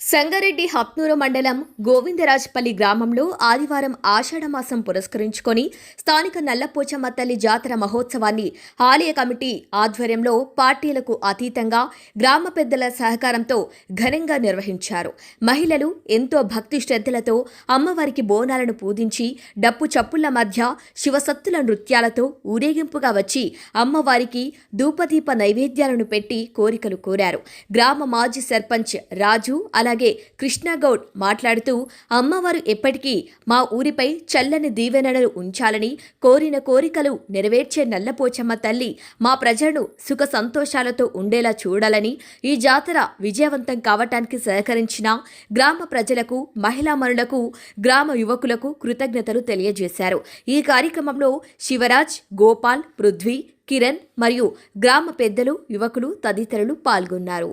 సంగారెడ్డి హప్నూరు మండలం గోవిందరాజపల్లి గ్రామంలో ఆదివారం ఆషాఢమాసం పురస్కరించుకొని స్థానిక నల్లపోచమ్మ తల్లి జాతర మహోత్సవాన్ని ఆలయ కమిటీ ఆధ్వర్యంలో పార్టీలకు అతీతంగా గ్రామ పెద్దల సహకారంతో ఘనంగా నిర్వహించారు. మహిళలు ఎంతో భక్తి శ్రద్ధలతో అమ్మవారికి బోనాలను పూజించి డప్పు చప్పుళ్ళ మధ్య శివసత్తుల నృత్యాలతో ఊరేగింపుగా వచ్చి అమ్మవారికి ధూపదీప నైవేద్యాలను పెట్టి కోరికలు కోరారు. గ్రామ మాజీ సర్పంచ్ రాజు అలాగే కృష్ణగౌడ్ మాట్లాడుతూ అమ్మవారు ఎప్పటికీ మా ఊరిపై చల్లని దీవెనలు ఉంచాలని కోరిన కోరికలు నెరవేర్చే నల్లపోచమ్మ తల్లి మా ప్రజలను సుఖ సంతోషాలతో ఉండేలా చూడాలని ఈ జాతర విజయవంతం కావటానికి సహకరించిన గ్రామ ప్రజలకు మహిళామనులకు గ్రామ యువకులకు కృతజ్ఞతలు తెలియజేశారు. ఈ కార్యక్రమంలో శివరాజ్ గోపాల్ పృథ్వీ కిరణ్ మరియు గ్రామ పెద్దలు యువకులు తదితరులు పాల్గొన్నారు.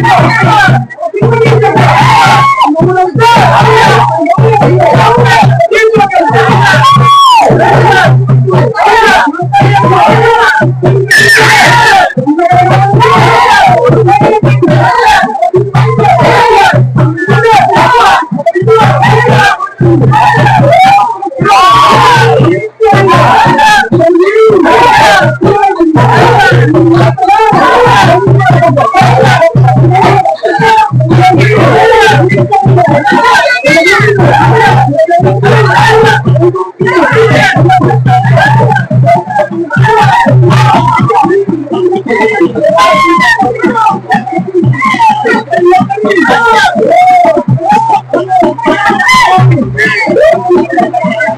రాజు నిజమేనా Oh, my God.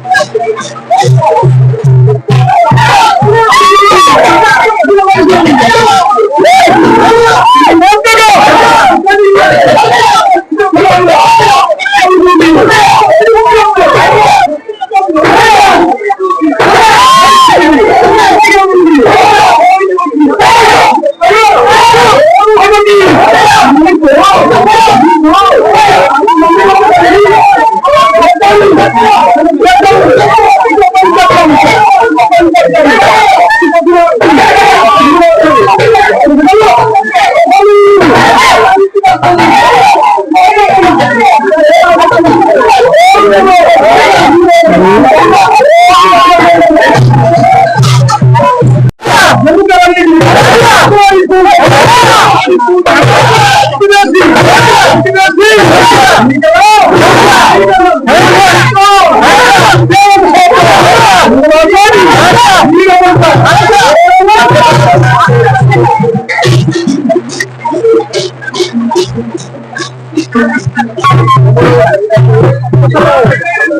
Okay.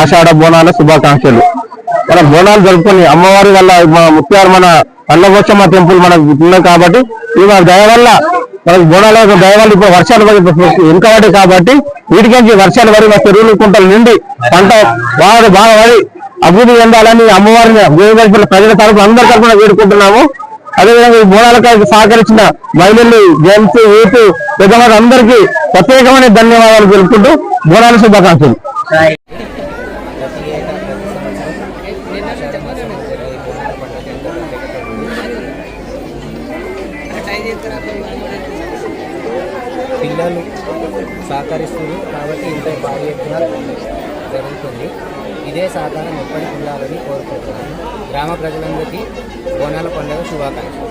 ఆషాఢ బోనాల శుభాకాంక్షలు. మన బోనాలు జరుపుకొని అమ్మవారి వల్ల మన ముత్యాలు మన అన్నపోచమ్మ టెంపుల్ మనకు ఉన్నాయి కాబట్టి ఈ మన దయ వల్ల మనకు బోనాల దయ వల్ల ఇప్పుడు వర్షాలు పడి వెనుకబడి కాబట్టి వీటికి వర్షాలు పడి మా చెరువులు కుంటలు నిండి పంట బాగా బాగా పడి అభివృద్ధి చెందాలని అమ్మవారిని గోవిందపల్లి ప్రజల తరపున అందరి తరపున వేడుకుంటున్నాము. అదేవిధంగా ఈ బోనాలకు సహకరించిన మహిళలు జెంట్స్ యూత్ పెద్దవారు అందరికీ ప్రత్యేకమైన ధన్యవాదాలు తెలుపుకుంటూ బోనాల శుభాకాంక్షలు. పిల్లలు సహకరిస్తుంది కాబట్టి ఇంత భారీ ఎత్తున జరుగుతుంది. ఇదే సహకారం ఎప్పటికి ఉండాలని కోరుకుంటున్నాను. గ్రామ ప్రజలందరికీ బోనాల పండుగ శుభాకాంక్షలు.